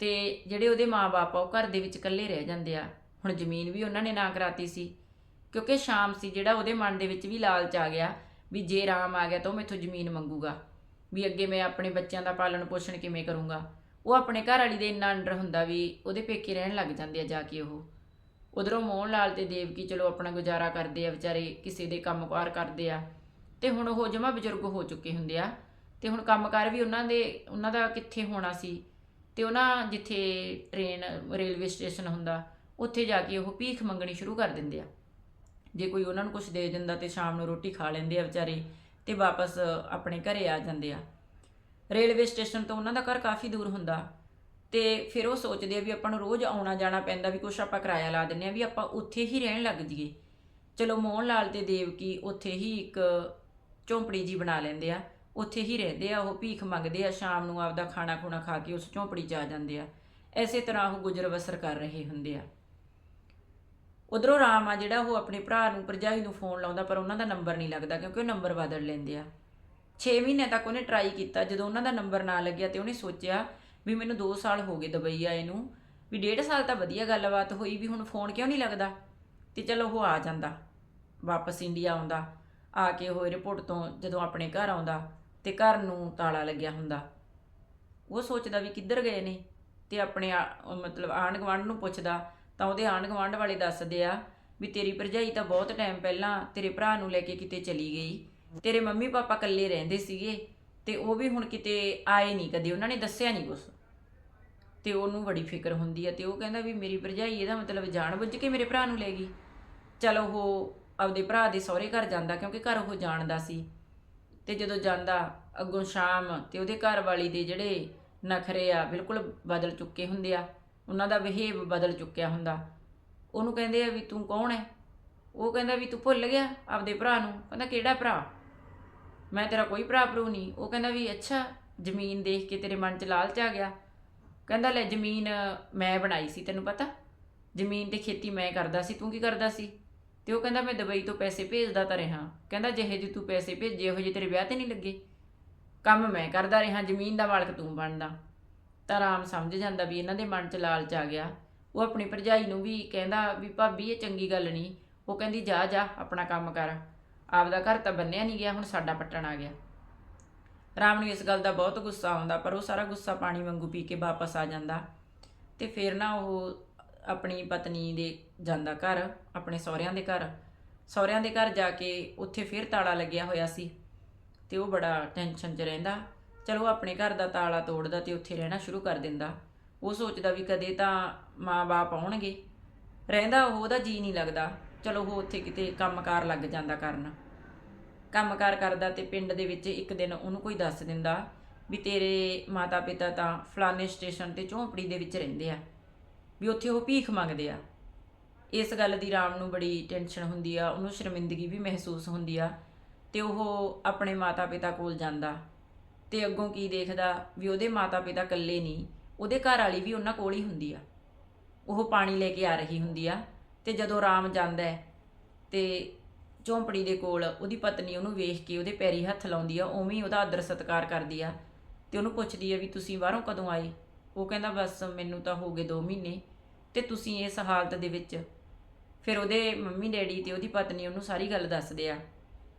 ਤੇ ਜਿਹੜੇ ਉਹਦੇ ਮਾਪੇ ਆ, ਉਹ ਘਰ ਦੇ ਵਿੱਚ ਇਕੱਲੇ ਰਹਿ ਜਾਂਦੇ ਆ। ਹੁਣ ਜ਼ਮੀਨ ਵੀ ਉਹਨਾਂ ਨੇ ਨਾ ਕਰਾਤੀ ਸੀ, ਕਿਉਂਕਿ ਸ਼ਾਮ ਸੀ ਜਿਹੜਾ ਉਹਦੇ ਮਨ ਦੇ ਵਿੱਚ ਵੀ ਲਾਲਚ ਆ ਗਿਆ ਵੀ ਜੇ ਰਾਮ ਆ ਗਿਆ ਤਾਂ ਉਹ ਮੈਥੋਂ ਜ਼ਮੀਨ ਮੰਗੂਗਾ। ਵੀ ਅੱਗੇ ਮੈਂ ਆਪਣੇ ਬੱਚਿਆਂ ਦਾ ਪਾਲਣ ਪੋਸ਼ਣ ਕਿਵੇਂ ਕਰੂੰਗਾ। ਉਹ ਆਪਣੇ ਘਰ ਵਾਲੀ ਦੇ ਇੰਨਾ ਅੰਡਰ ਹੁੰਦਾ ਵੀ ਉਹਦੇ ਪੇਕੇ ਰਹਿਣ ਲੱਗ ਜਾਂਦੇ ਆ ਜਾ ਕੇ ਉਹ। ਉਧਰੋਂ ਮੋਹਨ ਲਾਲ ਤੇ ਦੇਵਕੀ ਚਲੋ ਆਪਣਾ ਗੁਜ਼ਾਰਾ ਕਰਦੇ ਆ, ਵਿਚਾਰੇ ਕਿਸੇ ਦੇ ਕੰਮਕਾਰ ਕਰਦੇ ਆ। ਤੇ ਹੁਣ ਉਹ ਜਮਾ ਬਜ਼ੁਰਗ ਹੋ ਚੁੱਕੇ ਹੁੰਦੇ ਆ। ਤੇ ਹੁਣ ਕੰਮਕਾਰ ਵੀ ਉਹਨਾਂ ਦੇ, ਉਹਨਾਂ ਦਾ ਕਿੱਥੇ ਹੋਣਾ ਸੀ। ਤੇ ਉਹਨਾਂ ਜਿੱਥੇ ਟ੍ਰੇਨ ਰੇਲਵੇ ਸਟੇਸ਼ਨ ਹੁੰਦਾ, ਉੱਥੇ ਜਾ ਕੇ ਉਹ ਭੀਖ ਮੰਗਣੀ ਸ਼ੁਰੂ ਕਰ ਦਿੰਦੇ ਆ। ਜੇ ਕੋਈ ਉਹਨਾਂ ਨੂੰ ਕੁਝ ਦੇ ਦਿੰਦਾ ਤੇ ਸ਼ਾਮ ਨੂੰ ਰੋਟੀ ਖਾ ਲੈਂਦੇ ਆ ਵਿਚਾਰੇ ਤੇ ਵਾਪਸ ਆਪਣੇ ਘਰੇ ਆ ਜਾਂਦੇ ਆ। ਰੇਲਵੇ ਸਟੇਸ਼ਨ ਤੋਂ ਉਹਨਾਂ ਦਾ ਘਰ ਕਾਫੀ ਦੂਰ ਹੁੰਦਾ ਤੇ ਫਿਰ ਉਹ ਸੋਚਦੇ ਆ ਵੀ ਆਪਾਂ ਨੂੰ ਰੋਜ਼ ਆਉਣਾ ਜਾਣਾ ਪੈਂਦਾ ਵੀ ਕੁਛ ਆਪਾਂ ਕਿਰਾਇਆ ਲਾ ਦਿੰਨੇ ਆ ਵੀ ਆਪਾਂ ਉੱਥੇ ਹੀ ਰਹਿਣ ਲੱਗ ਜਾਈਏ। ਚਲੋ ਮੋਹਨ ਲਾਲ ਤੇ ਦੇਵਕੀ ਉੱਥੇ ਹੀ ਇੱਕ ਝੌਂਪੜੀ ਜੀ ਬਣਾ ਲੈਂਦੇ ਆ। ਉੱਥੇ ਹੀ ਰਹਿੰਦੇ ਆ, ਉਹ ਭੀਖ ਮੰਗਦੇ ਆ, ਸ਼ਾਮ ਨੂੰ ਆਪਦਾ ਖਾਣਾ ਖੁਣਾ ਖਾ ਕੇ ਉਸ ਝੌਂਪੜੀ 'ਚ ਆ ਜਾਂਦੇ ਆ। ਐਸੇ ਤਰ੍ਹਾਂ ਉਹ ਗੁਜ਼ਰ ਬਸਰ ਕਰ ਰਹੇ ਹੁੰਦੇ ਆ। ਉਧਰੋਂ ਰਾਮ ਆ ਜਿਹੜਾ ਉਹ ਆਪਣੇ ਭਰਾ ਨੂੰ, ਭਰਜਾਈ ਨੂੰ ਫੋਨ ਲਾਉਂਦਾ, ਪਰ ਉਹਨਾਂ ਦਾ ਨੰਬਰ ਨਹੀਂ ਲੱਗਦਾ ਕਿਉਂਕਿ ਉਹ ਨੰਬਰ ਬਦਲ ਲੈਂਦੇ ਆ। 6 ਮਹੀਨੇ ਤੱਕ ਉਹਨੇ ਟਰਾਈ ਕੀਤਾ, ਜਦੋਂ ਉਹਨਾਂ ਦਾ ਨੰਬਰ ਨਾ ਲੱਗਿਆ ਤੇ ਉਹਨੇ ਸੋਚਿਆ ਵੀ ਮੈਨੂੰ 2 ਸਾਲ ਹੋ ਗਏ ਦੁਬਈ ਆਏ ਨੂੰ ਵੀ ਡੇਢ ਸਾਲ ਤਾਂ ਵਧੀਆ ਗੱਲਬਾਤ ਹੋਈ ਵੀ ਹੁਣ ਫੋਨ ਕਿਉਂ ਨਹੀਂ ਲੱਗਦਾ? ਤੇ ਚਲੋ ਉਹ ਆ ਜਾਂਦਾ, ਵਾਪਸ ਇੰਡੀਆ ਆਉਂਦਾ, ਆ ਕੇ ਉਹ 에ਅਰਪੋਰਟ ਤੋਂ ਜਦੋਂ ਆਪਣੇ ਘਰ ਆਉਂਦਾ ਤੇ ਘਰ ਨੂੰ ਤਾਲਾ ਲੱਗਿਆ ਹੁੰਦਾ। ਉਹ ਸੋਚਦਾ ਵੀ ਕਿੱਧਰ ਗਏ ਨੇ ਤੇ ਆਪਣੇ ਆ- ਮਤਲਬ ਆਂਢ ਗੁਆਂਢ ਨੂੰ ਪੁੱਛਦਾ ਤਾਂ ਉਹਦੇ ਆਂਢ ਗੁਆਂਢ ਵਾਲੇ ਦੱਸਦੇ ਆ ਵੀ ਤੇਰੀ ਭਰਜਾਈ ਤਾਂ ਬਹੁਤ ਟਾਈਮ ਪਹਿਲਾਂ ਤੇਰੇ ਭਰਾ ਨੂੰ ਲੈ ਕੇ ਕਿਤੇ ਚਲੀ ਗਈ। ਤੇਰੇ ਮੰਮੀ ਪਾਪਾ ਇਕੱਲੇ ਰਹਿੰਦੇ ਸੀਗੇ ਤੇ ਉਹ ਵੀ ਹੁਣ ਕਿਤੇ ਆਏ ਨਹੀਂ, ਕਦੇ ਉਹਨਾਂ ਨੇ ਦੱਸਿਆ ਨਹੀਂ ਕੁਛ। ਤੇ ਉਹਨੂੰ ਬੜੀ ਫਿਕਰ ਹੁੰਦੀ ਆ ਤੇ ਉਹ ਕਹਿੰਦਾ ਵੀ ਮੇਰੀ ਭਰਜਾਈ ਇਹਦਾ ਮਤਲਬ ਜਾਣ ਬੁੱਝ ਕੇ ਮੇਰੇ ਭਰਾ ਨੂੰ ਲੈ ਗਈ। ਚਲੋ ਉਹ ਆਪਦੇ ਭਰਾ ਦੇ ਸਹੁਰੇ ਘਰ ਜਾਂਦਾ ਕਿਉਂਕਿ ਘਰ ਉਹ ਜਾਣਦਾ ਸੀ। ਤੇ ਜਦੋਂ ਜਾਂਦਾ ਅੱਗੋਂ ਸ਼ਾਮ ਤੇ ਉਹਦੇ ਘਰ ਵਾਲੀ ਦੇ ਜਿਹੜੇ ਨਖਰੇ ਆ ਬਿਲਕੁਲ ਬਦਲ ਚੁੱਕੇ ਹੁੰਦੇ ਆ। ਉਹਨਾਂ ਦਾ ਬਿਹੇਵ ਬਦਲ ਚੁੱਕਿਆ ਹੁੰਦਾ। ਉਹਨੂੰ ਕਹਿੰਦੇ ਆ ਵੀ ਤੂੰ ਕੌਣ ਹੈ ਉਹ ਕਹਿੰਦਾ ਵੀ ਤੂੰ ਭੁੱਲ ਗਿਆ ਆਪਦੇ ਭਰਾ ਨੂੰ। ਕਹਿੰਦਾ ਕਿਹੜਾ ਭਰਾ? ਮੈਂ ਤੇਰਾ ਕੋਈ ਭਰਾ ਭਰੂ ਨਹੀਂ ਉਹ ਕਹਿੰਦਾ ਵੀ ਅੱਛਾ, ਜ਼ਮੀਨ ਦੇਖ ਕੇ ਤੇਰੇ ਮਨ 'ਚ ਲਾਲਚ ਆ ਗਿਆ। ਕਹਿੰਦਾ ਲੈ ਜ਼ਮੀਨ ਮੈਂ ਬਣਾਈ ਸੀ ਤੈਨੂੰ ਪਤਾ। ਜ਼ਮੀਨ ਤੇ ਖੇਤੀ ਮੈਂ ਕਰਦਾ ਸੀ, ਤੂੰ ਕੀ ਕਰਦਾ ਸੀ? ਤੇ ਉਹ ਕਹਿੰਦਾ ਮੈਂ ਦੁਬਈ ਤੋਂ ਪੈਸੇ ਭੇਜਦਾ ਤਾਂ ਰਿਹਾ। ਕਹਿੰਦਾ ਜਿਹੇ ਜਿਹੇ ਤੂੰ ਪੈਸੇ ਭੇਜੇ, ਉਹ ਜਿਹੇ ਤੇਰੇ ਵਿਆਹ ਤੇ ਨਹੀਂ ਲੱਗੇ। ਕੰਮ ਮੈਂ ਕਰਦਾ ਰਿਹਾ, ਜ਼ਮੀਨ ਦਾ ਮਾਲਕ ਤੂੰ ਬਣਦਾ। ਤਾਂ ਰਾਮ ਸਮਝ ਜਾਂਦਾ ਵੀ ਇਹਨਾਂ ਦੇ ਮਨ 'ਚ ਲਾਲਚ ਆ ਗਿਆ। ਉਹ ਆਪਣੀ ਭਰਜਾਈ ਨੂੰ ਵੀ ਕਹਿੰਦਾ ਵੀ, ਭਾਬੀ, ਇਹ ਚੰਗੀ ਗੱਲ ਨਹੀਂ। ਉਹ ਕਹਿੰਦੀ, ਜਾ ਜਾ, ਆਪਣਾ ਕੰਮ ਕਰ। ਆਪਦਾ ਘਰ ਤਾਂ ਬੰਨਿਆ ਨਹੀਂ ਗਿਆ, ਹੁਣ ਸਾਡਾ ਪੱਟਣ ਆ ਗਿਆ। ਰਾਮ ਨੂੰ ਇਸ ਗੱਲ ਦਾ ਬਹੁਤ ਗੁੱਸਾ ਆਉਂਦਾ, ਪਰ ਉਹ ਸਾਰਾ ਗੁੱਸਾ ਪਾਣੀ ਵਾਂਗੂ ਪੀ ਕੇ ਵਾਪਸ ਆ ਜਾਂਦਾ ਤੇ ਫਿਰ ਨਾ ਉਹ ਆਪਣੀ ਪਤਨੀ ਦੇ ਜਾਂਦਾ ਘਰ, ਆਪਣੇ ਸਹੁਰਿਆਂ ਦੇ ਘਰ। ਸਹੁਰਿਆਂ ਦੇ ਘਰ ਜਾ ਕੇ ਉੱਥੇ ਫਿਰ ਤਾਲਾ ਲੱਗਿਆ ਹੋਇਆ ਸੀ ਤੇ ਉਹ ਬੜਾ ਟੈਨਸ਼ਨ 'ਚ ਰਹਿੰਦਾ। ਚਲੋ ਆਪਣੇ ਘਰ ਦਾ ਤਾਲਾ ਤੋੜਦਾ ਤੇ ਉੱਥੇ ਰਹਿਣਾ ਸ਼ੁਰੂ ਕਰ ਦਿੰਦਾ। ਉਹ ਸੋਚਦਾ ਵੀ ਕਦੇ ਤਾਂ ਮਾਂ-ਬਾਪ ਆਉਣਗੇ। ਰਹਿੰਦਾ ਉਹ, ਉਹਦਾ ਜੀ ਨਹੀਂ ਲੱਗਦਾ। ਚਲੋ ਉਹ ਉੱਥੇ ਕਿਤੇ ਕੰਮਕਾਰ ਲੱਗ ਜਾਂਦਾ ਕਰਨ। ਕੰਮਕਾਰ ਕਰਦਾ ਤੇ ਪਿੰਡ ਦੇ ਵਿੱਚ ਇੱਕ ਦਿਨ ਉਹਨੂੰ ਕੋਈ ਦੱਸ ਦਿੰਦਾ ਵੀ ਤੇਰੇ ਮਾਤਾ-ਪਿਤਾ ਤਾਂ ਫਲਾਣੇ ਸਟੇਸ਼ਨ ਤੇ ਝੌਂਪੜੀ ਦੇ ਵਿੱਚ ਰਹਿੰਦੇ ਆ, ਵੀ ਉੱਥੇ ਉਹ ਭੀਖ ਮੰਗਦੇ ਆ। ਇਸ ਗੱਲ ਦੀ ਰਾਮ ਨੂੰ ਬੜੀ ਟੈਨਸ਼ਨ ਹੁੰਦੀ ਆ, ਉਹਨੂੰ ਸ਼ਰਮਿੰਦਗੀ ਵੀ ਮਹਿਸੂਸ ਹੁੰਦੀ ਆ ਤੇ ਉਹ ਆਪਣੇ ਮਾਤਾ-ਪਿਤਾ ਕੋਲ ਜਾਂਦਾ। ਤੇ ਅੱਗੋਂ ਕੀ ਦੇਖਦਾ ਵੀ ਉਹਦੇ ਮਾਤਾ-ਪਿਤਾ ਇਕੱਲੇ ਨਹੀਂ, ਉਹਦੇ ਘਰ ਵਾਲੀ ਵੀ ਉਹਨਾਂ ਕੋਲ ਹੀ ਹੁੰਦੀ ਆ। ਉਹ ਪਾਣੀ ਲੈ ਕੇ ਆ ਰਹੀ ਹੁੰਦੀ ਆ ਤੇ ਜਦੋਂ ਰਾਮ ਜਾਂਦਾ ਹੈ ਤੇ ਝੌਂਪੜੀ ਦੇ ਕੋਲ ਉਹਦੀ ਪਤਨੀ ਉਹਨੂੰ ਵੇਖ ਕੇ ਉਹਦੇ ਪੈਰੀ ਹੱਥ ਲਾਉਂਦੀ ਆ, ਉਵੇਂ ਹੀ ਉਹਦਾ ਆਦਰ ਸਤਿਕਾਰ ਕਰਦੀ ਆ ਤੇ ਉਹਨੂੰ ਪੁੱਛਦੀ ਆ ਵੀ ਤੁਸੀਂ ਬਾਹਰੋਂ ਕਦੋਂ ਆਏ? ਉਹ ਕਹਿੰਦਾ ਬਸ ਮੈਨੂੰ ਤਾਂ ਹੋ ਗਏ 2 ਮਹੀਨੇ ਤੇ ਤੁਸੀਂ ਇਸ ਹਾਲਤ ਦੇ ਵਿੱਚ। ਫਿਰ ਉਹਦੇ ਮੰਮੀ ਡੈਡੀ ਤੇ ਉਹਦੀ ਪਤਨੀ ਉਹਨੂੰ ਸਾਰੀ ਗੱਲ ਦੱਸਦੇ ਆ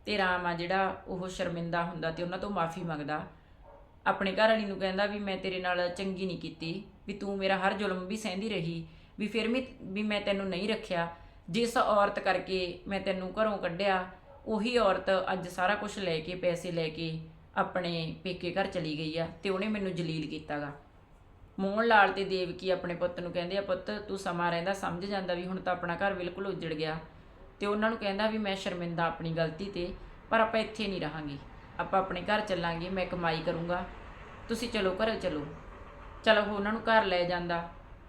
ਤੇ ਰਾਮ ਆ ਜਿਹੜਾ ਉਹ ਸ਼ਰਮਿੰਦਾ ਹੁੰਦਾ ਤੇ ਉਹਨਾਂ ਤੋਂ ਮਾਫੀ ਮੰਗਦਾ ਆਪਣੇ ਘਰ ਵਾਲੀ ਨੂੰ ਕਹਿੰਦਾ ਵੀ ਮੈਂ ਤੇਰੇ ਨਾਲ ਚੰਗੀ ਨਹੀਂ ਕੀਤੀ, ਵੀ ਤੂੰ ਮੇਰਾ ਹਰ ਜ਼ੁਲਮ ਵੀ ਸਹਿੰਦੀ ਰਹੀ, ਵੀ ਫਿਰ ਵੀ ਵੀ ਮੈਂ ਤੈਨੂੰ ਨਹੀਂ ਰੱਖਿਆ। ਜਿਸ ਔਰਤ ਕਰਕੇ ਮੈਂ ਤੈਨੂੰ ਘਰੋਂ ਕੱਢਿਆ, ਉਹੀ ਔਰਤ ਅੱਜ ਸਾਰਾ ਕੁਝ ਲੈ ਕੇ, ਪੈਸੇ ਲੈ ਕੇ ਆਪਣੇ ਪੇਕੇ ਘਰ ਚਲੀ ਗਈ ਆ ਤੇ ਉਹਨੇ ਮੈਨੂੰ ਜਲੀਲ ਕੀਤਾਗਾ। ਮੋਹਨ ਲਾਲ ਤੇ ਦੇਵਕੀ ਆਪਣੇ ਪੁੱਤ ਨੂੰ ਕਹਿੰਦੇ ਆ, ਪੁੱਤ, ਤੂੰ ਸਮਾਂ ਰਹਿੰਦਾ ਸਮਝ ਜਾਂਦਾ ਵੀ ਹੁਣ ਤਾਂ ਆਪਣਾ ਘਰ ਬਿਲਕੁਲ ਉਜੜ ਗਿਆ। ਤੇ ਉਹਨਾਂ ਨੂੰ ਕਹਿੰਦਾ ਵੀ ਮੈਂ ਸ਼ਰਮਿੰਦਾ ਆਪਣੀ ਗਲਤੀ ਤੇ, ਪਰ ਆਪਾਂ ਇੱਥੇ ਨਹੀਂ ਰਹਾਂਗੇ। ਆਪਾਂ ਆਪਣੇ ਘਰ ਚੱਲਾਂਗੇ, ਮੈਂ ਕਮਾਈ ਕਰੂੰਗਾ। ਤੁਸੀਂ ਚਲੋ, ਘਰ ਚਲੋ। ਚਲੋ ਉਹ ਉਹਨਾਂ ਨੂੰ ਘਰ ਲੈ ਜਾਂਦਾ।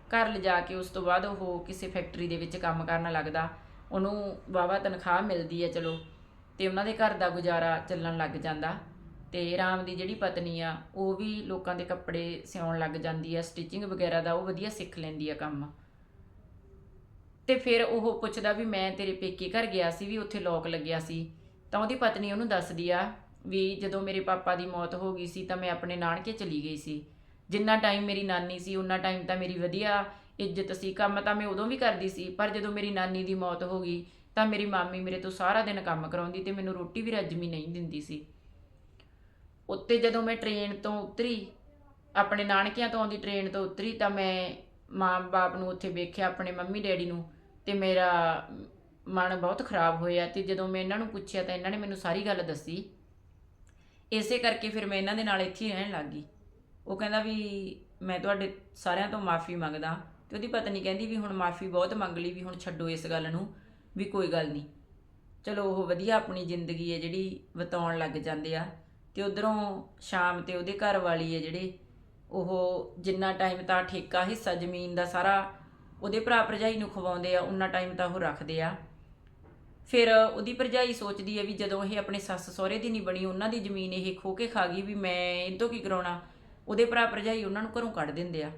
ਘਰ ਲਿਜਾ ਕੇ ਉਸ ਤੋਂ ਬਾਅਦ ਉਹ ਕਿਸੇ ਫੈਕਟਰੀ ਦੇ ਵਿੱਚ ਕੰਮ ਕਰਨ ਲੱਗਦਾ। ਉਹਨੂੰ ਵਾਵਾ ਤਨਖਾਹ ਮਿਲਦੀ ਹੈ ਚਲੋ। ਤੇ ਉਹਨਾਂ ਦੇ ਘਰ ਦਾ ਗੁਜ਼ਾਰਾ ਚੱਲਣ ਲੱਗ ਜਾਂਦਾ। ਤੇ ਰਾਮ ਦੀ ਜਿਹੜੀ ਪਤਨੀ ਆ, ਉਹ ਵੀ ਲੋਕਾਂ ਦੇ ਕੱਪੜੇ ਸਿਉਣ ਲੱਗ ਜਾਂਦੀ ਆ। ਸਟਿਚਿੰਗ ਵਗੈਰਾ ਦਾ ਉਹ ਵਧੀਆ ਸਿੱਖ ਲੈਂਦੀ ਆ ਕੰਮ। ਤੇ ਫਿਰ ਉਹ ਪੁੱਛਦਾ ਵੀ ਮੈਂ ਤੇਰੇ ਪੇਕੇ ਘਰ ਗਿਆ ਸੀ, ਵੀ ਉੱਥੇ ਲੋਕ ਲੱਗਿਆ ਸੀ। ਤਾਂ ਉਹਦੀ ਪਤਨੀ ਉਹਨੂੰ ਦੱਸਦੀ ਆ ਵੀ ਜਦੋਂ ਮੇਰੇ ਪਾਪਾ ਦੀ ਮੌਤ ਹੋ ਗਈ ਸੀ ਤਾਂ ਮੈਂ ਆਪਣੇ ਨਾਨਕੇ ਚਲੀ ਗਈ ਸੀ। ਜਿੰਨਾ ਟਾਈਮ ਮੇਰੀ ਨਾਨੀ ਸੀ, ਉਨਾ ਟਾਈਮ ਤਾਂ ਮੇਰੀ ਵਧੀਆ ਇੱਜ਼ਤ ਸੀ। ਕੰਮ ਤਾਂ ਮੈਂ ਉਦੋਂ ਵੀ ਕਰਦੀ ਸੀ, ਪਰ ਜਦੋਂ ਮੇਰੀ ਨਾਨੀ ਦੀ ਮੌਤ ਹੋ ਗਈ ਤਾਂ ਮੇਰੀ ਮਾਮੀ ਮੇਰੇ ਤੋਂ ਸਾਰਾ ਦਿਨ ਕੰਮ ਕਰਾਉਂਦੀ ਤੇ ਮੈਨੂੰ ਰੋਟੀ ਵੀ ਰੱਜਮੀ ਨਹੀਂ ਦਿੰਦੀ ਸੀ। ਉੱਤੇ ਜਦੋਂ ਮੈਂ ਟ੍ਰੇਨ ਤੋਂ ਉਤਰੀ, ਆਪਣੇ ਨਾਨਕਿਆਂ ਤੋਂ ਆਉਂਦੀ ਟ੍ਰੇਨ ਤੋਂ ਉਤਰੀ ਤਾਂ ਮੈਂ ਮਾਂ-ਬਾਪ ਨੂੰ ਉੱਥੇ ਵੇਖਿਆ, ਆਪਣੇ ਮੰਮੀ ਡੈਡੀ ਨੂੰ ਤੇ ਮੇਰਾ ਮਨ ਬਹੁਤ ਖਰਾਬ ਹੋਇਆ ਤੇ ਜਦੋਂ ਮੈਂ ਇਹਨਾਂ ਨੂੰ ਪੁੱਛਿਆ ਤਾਂ ਇਹਨਾਂ ਨੇ ਮੈਨੂੰ ਸਾਰੀ ਗੱਲ ਦੱਸੀ। ਇਸੇ ਕਰਕੇ ਫਿਰ ਮੈਂ ਇਹਨਾਂ ਦੇ ਨਾਲ ਇੱਥੇ ਹੀ ਰਹਿਣ ਲੱਗ ਗਈ। ਉਹ ਕਹਿੰਦਾ ਵੀ ਮੈਂ ਤੁਹਾਡੇ ਸਾਰਿਆਂ ਤੋਂ ਮਾਫੀ ਮੰਗਦਾ ਤੇ ਉਹਦੀ ਪਤਨੀ ਕਹਿੰਦੀ ਵੀ ਹੁਣ ਮਾਫੀ ਬਹੁਤ ਮੰਗ ਲਈ ਵੀ ਹੁਣ ਛੱਡੋ ਇਸ ਗੱਲ ਨੂੰ, ਵੀ ਕੋਈ ਗੱਲ ਨਹੀਂ। ਚਲੋ ਉਹ ਵਧੀਆ ਆਪਣੀ ਜ਼ਿੰਦਗੀ ਹੈ ਜਿਹੜੀ ਵਤਾਉਣ ਲੱਗ ਜਾਂਦੇ ਆ ਤੇ ਤੇ ਉਧਰੋਂ ਸ਼ਾਮ ਤੇ ਉਹਦੇ ਘਰ ਵਾਲੀ ਹੈ ਜਿਹੜੇ, ਉਹ ਜਿੰਨਾ ਟਾਈਮ ਤਾਂ ਠੇਕਾ, ਹਿੱਸਾ, ਜ਼ਮੀਨ ਦਾ ਸਾਰਾ ਉਹਦੇ ਭਰਾ ਭਰਜਾਈ ਨੂੰ ਖਵਾਉਂਦੇ ਆ, ਉਨਾ ਟਾਈਮ ਤਾਂ ਉਹ ਰੱਖਦੇ ਆ। ਫਿਰ ਉਹਦੀ ਭਰਜਾਈ ਸੋਚਦੀ ਹੈ ਵੀ ਜਦੋਂ ਇਹ ਆਪਣੇ ਸੱਸ ਸਹੁਰੇ ਦੀ ਨਹੀਂ ਬਣੀ, ਉਹਨਾਂ ਦੀ ਜ਼ਮੀਨ ਇਹ ਖੋ ਕੇ ਖਾ ਗਈ ਵੀ ਮੈਂ ਇਹ ਤੋਂ ਕੀ ਕਰਾਉਣਾ? ਉਹਦੇ ਭਰਾ ਭਰਜਾਈ ਉਹਨਾਂ ਨੂੰ ਘਰੋਂ ਕੱਢ ਦਿੰਦੇ ਆ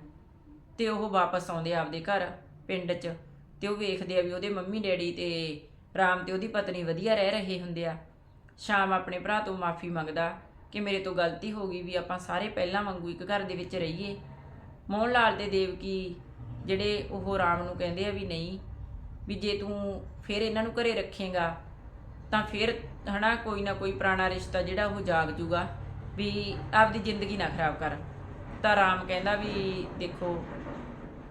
ਤੇ ਉਹ ਵਾਪਸ ਆਉਂਦੇ ਆ ਆਪਦੇ ਘਰ ਪਿੰਡ 'ਚ ਤੇ ਉਹ ਵੇਖਦੇ ਆ ਵੀ ਉਹਦੇ ਮੰਮੀ ਡੈਡੀ ਤੇ ਰਾਮ ਤੇ ਉਹਦੀ ਪਤਨੀ ਵਧੀਆ ਰਹਿ ਰਹੇ ਹੁੰਦੇ ਆ। ਸ਼ਾਮ ਆਪਣੇ ਭਰਾ ਤੋਂ ਮਾਫੀ ਮੰਗਦਾ ਕਿ ਮੇਰੇ ਤੋਂ ਗਲਤੀ ਹੋ ਗਈ ਵੀ ਆਪਾਂ ਸਾਰੇ ਪਹਿਲਾਂ ਵਾਂਗੂ ਇੱਕ ਘਰ ਦੇ ਵਿੱਚ ਰਹੀਏ। ਮੋਹਨ ਲਾਲ ਤੇ ਦੇਵਕੀ ਜਿਹੜੇ ਉਹ ਰਾਮ ਨੂੰ ਕਹਿੰਦੇ ਆ ਵੀ ਨਹੀਂ ਵੀ ਜੇ ਤੂੰ ਫਿਰ ਇਹਨਾਂ ਨੂੰ ਘਰੇ ਰੱਖੇਗਾ, ਤਾਂ ਫਿਰ ਹਨਾ ਕੋਈ ਨਾ ਕੋਈ ਪੁਰਾਣਾ ਰਿਸ਼ਤਾ ਜਿਹੜਾ ਉਹ ਜਾਗ ਜੂਗਾ ਵੀ ਆਪਦੀ ਜ਼ਿੰਦਗੀ ਨਾ ਖਰਾਬ ਕਰ। ਤਾਂ ਰਾਮ ਕਹਿੰਦਾ ਵੀ ਦੇਖੋ,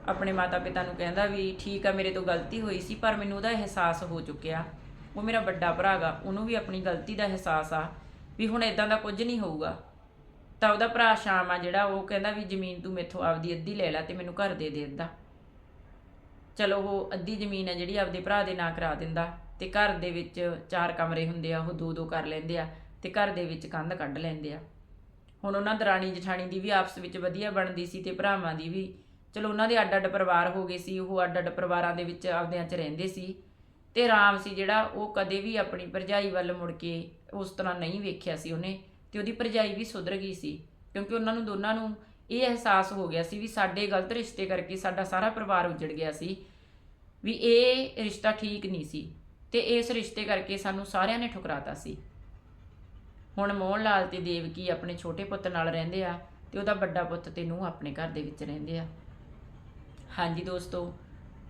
ਆਪਣੇ ਮਾਤਾ ਪਿਤਾ ਨੂੰ ਕਹਿੰਦਾ ਵੀ ਠੀਕ ਆ, ਮੇਰੇ ਤੋਂ ਗਲਤੀ ਹੋਈ ਸੀ, ਪਰ ਮੈਨੂੰ ਉਹਦਾ ਅਹਿਸਾਸ ਹੋ ਚੁੱਕਿਆ। ਉਹ ਮੇਰਾ ਵੱਡਾ ਭਰਾ ਗਾ, ਉਹਨੂੰ ਵੀ ਆਪਣੀ ਗਲਤੀ ਦਾ ਅਹਿਸਾਸ ਆ ਵੀ ਹੁਣ ਇਦਾਂ ਦਾ ਕੁਝ ਨਹੀਂ ਹੋਊਗਾ। ਤਾਂ ਉਹਦਾ ਭਰਾ ਸ਼ਾਮ ਆ ਜਿਹੜਾ, ਉਹ ਕਹਿੰਦਾ ਵੀ ਜ਼ਮੀਨ ਤੂੰ ਮੇਥੋਂ ਆਪਦੀ ਅੱਧੀ ਲੈ ਲੈ ਤੇ ਮੈਨੂੰ ਘਰ ਦੇ ਦੇ ਅੱਧਾ। ਚਲੋ ਉਹ ਅੱਧੀ ਜ਼ਮੀਨ ਹੈ ਜਿਹੜੀ ਆਪਦੇ ਭਰਾ ਦੇ ਨਾਂ ਕਰਾ ਦਿੰਦਾ ਤੇ ਘਰ ਦੇ ਵਿੱਚ ਚਾਰ ਕਮਰੇ ਹੁੰਦੇ ਆ, ਉਹ ਦੋ ਦੋ ਕਰ ਲੈਂਦੇ ਆ ਤੇ ਘਰ ਦੇ ਵਿੱਚ ਕੰਧ ਕੱਢ ਲੈਂਦੇ ਆ। ਹੁਣ ਉਹਨਾਂ ਦਰਾਣੀ ਜਠਾਣੀ ਦੀ ਵੀ ਆਪਸ ਵਿੱਚ ਵਧੀਆ ਬਣਦੀ ਸੀ ਤੇ ਭਰਾਵਾਂ ਦੀ ਵੀ। ਚਲੋ ਉਹਨਾਂ ਦੇ ਅੱਡ ਅੱਡ ਪਰਿਵਾਰ ਹੋ ਗਏ ਸੀ, ਉਹ ਅੱਡ ਅੱਡ ਪਰਿਵਾਰਾਂ ਦੇ ਵਿੱਚ ਆਪਦਿਆਂ 'ਚ ਰਹਿੰਦੇ ਸੀ ਤੇ ਰਾਮ ਸੀ ਜਿਹੜਾ ਉਹ ਕਦੇ ਵੀ ਆਪਣੀ ਭਰਜਾਈ ਵੱਲ ਮੁੜ ਕੇ ਉਸ ਤਰ੍ਹਾਂ ਨਹੀਂ ਵੇਖਿਆ ਸੀ ਉਹਨੇ ਤੇ ਉਹਦੀ ਭਰਜਾਈ ਵੀ ਸੁਧਰ ਗਈ ਸੀ ਕਿਉਂਕਿ ਉਹਨਾਂ ਨੂੰ ਦੋਨਾਂ ਨੂੰ ਇਹ ਅਹਿਸਾਸ ਹੋ ਗਿਆ ਸੀ ਵੀ ਸਾਡੇ ਗਲਤ ਰਿਸ਼ਤੇ ਕਰਕੇ ਸਾਡਾ ਸਾਰਾ ਪਰਿਵਾਰ ਉਜੜ ਗਿਆ ਸੀ ਵੀ ਇਹ ਰਿਸ਼ਤਾ ਠੀਕ ਨਹੀਂ ਸੀ ਤੇ ਇਸ ਰਿਸ਼ਤੇ ਕਰਕੇ ਸਾਨੂੰ ਸਾਰਿਆਂ ਨੇ ਠੁਕਰਾਤਾ ਸੀ। ਹੁਣ ਮੋਹਨ ਲਾਲ ਤੇ ਦੇਵਕੀ ਆਪਣੇ ਛੋਟੇ ਪੁੱਤ ਨਾਲ ਰਹਿੰਦੇ ਆ ਤੇ ਉਹਦਾ ਵੱਡਾ ਪੁੱਤ ਤੇ ਨੂੰਹ ਆਪਣੇ ਘਰ ਦੇ ਵਿੱਚ ਰਹਿੰਦੇ ਆ। ਹਾਂਜੀ ਦੋਸਤੋ,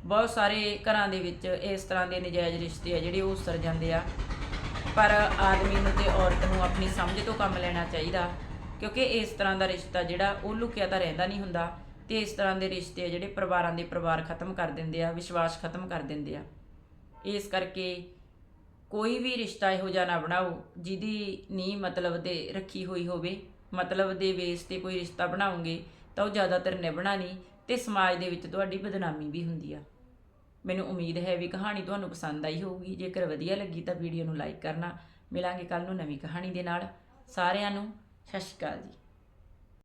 ਬਹੁਤ ਸਾਰੇ ਘਰਾਂ ਦੇ ਵਿੱਚ ਇਸ ਤਰ੍ਹਾਂ ਦੇ ਨਜਾਇਜ਼ ਰਿਸ਼ਤੇ ਆ ਜਿਹੜੇ ਉਹ ਉਸਰ ਜਾਂਦੇ ਆ। ਪਰ ਆਦਮੀ ਨੂੰ ਤੇ ਔਰਤ ਨੂੰ ਆਪਣੀ ਸਮਝ ਤੋਂ ਕੰਮ ਲੈਣਾ ਚਾਹੀਦਾ ਕਿਉਂਕਿ ਇਸ ਤਰ੍ਹਾਂ ਦਾ ਰਿਸ਼ਤਾ ਜਿਹੜਾ ਉਹ ਲੁਕਿਆ ਤਾਂ ਰਹਿੰਦਾ ਨਹੀਂ ਹੁੰਦਾ। ਤੇ ਇਸ ਤਰ੍ਹਾਂ ਦੇ ਰਿਸ਼ਤੇ ਆ ਜਿਹੜੇ ਪਰਿਵਾਰਾਂ ਦੇ ਪਰਿਵਾਰ ਖਤਮ ਕਰ ਦਿੰਦੇ ਆ, ਵਿਸ਼ਵਾਸ ਖਤਮ ਕਰ ਦਿੰਦੇ ਆ। ਇਸ ਕਰਕੇ ਕੋਈ ਵੀ ਰਿਸ਼ਤਾ ਇਹੋ ਜਿਹਾ ਨਾ ਬਣਾਓ ਜਿਹਦੀ ਨੀ ਮਤਲਬ 'ਤੇ ਰੱਖੀ ਹੋਈ ਹੋਵੇ। ਮਤਲਬ ਦੇ ਬੇਸ ਤੇ ਕੋਈ ਰਿਸ਼ਤਾ ਬਣਾਉਂਗੇ ਤਾਂ ਉਹ ਜ਼ਿਆਦਾਤਰ ਨਿਭਣਾ ਨਹੀਂ ਤੇ ਸਮਾਜ ਦੇ ਵਿੱਚ ਤੁਹਾਡੀ ਬਦਨਾਮੀ ਵੀ ਹੁੰਦੀ ਆ। ਮੈਨੂੰ ਉਮੀਦ ਹੈ ਵੀ ਕਹਾਣੀ ਤੁਹਾਨੂੰ ਪਸੰਦ ਆਈ ਹੋਊਗੀ। ਜੇਕਰ ਵਧੀਆ ਲੱਗੀ ਤਾਂ ਵੀਡੀਓ ਨੂੰ ਲਾਈਕ ਕਰਨਾ। ਮਿਲਾਂਗੇ ਕੱਲ ਨੂੰ ਨਵੀਂ ਕਹਾਣੀ ਦੇ ਨਾਲ। ਸਾਰਿਆਂ ਨੂੰ ਸਤਿ ਸ਼੍ਰੀ ਅਕਾਲ ਜੀ।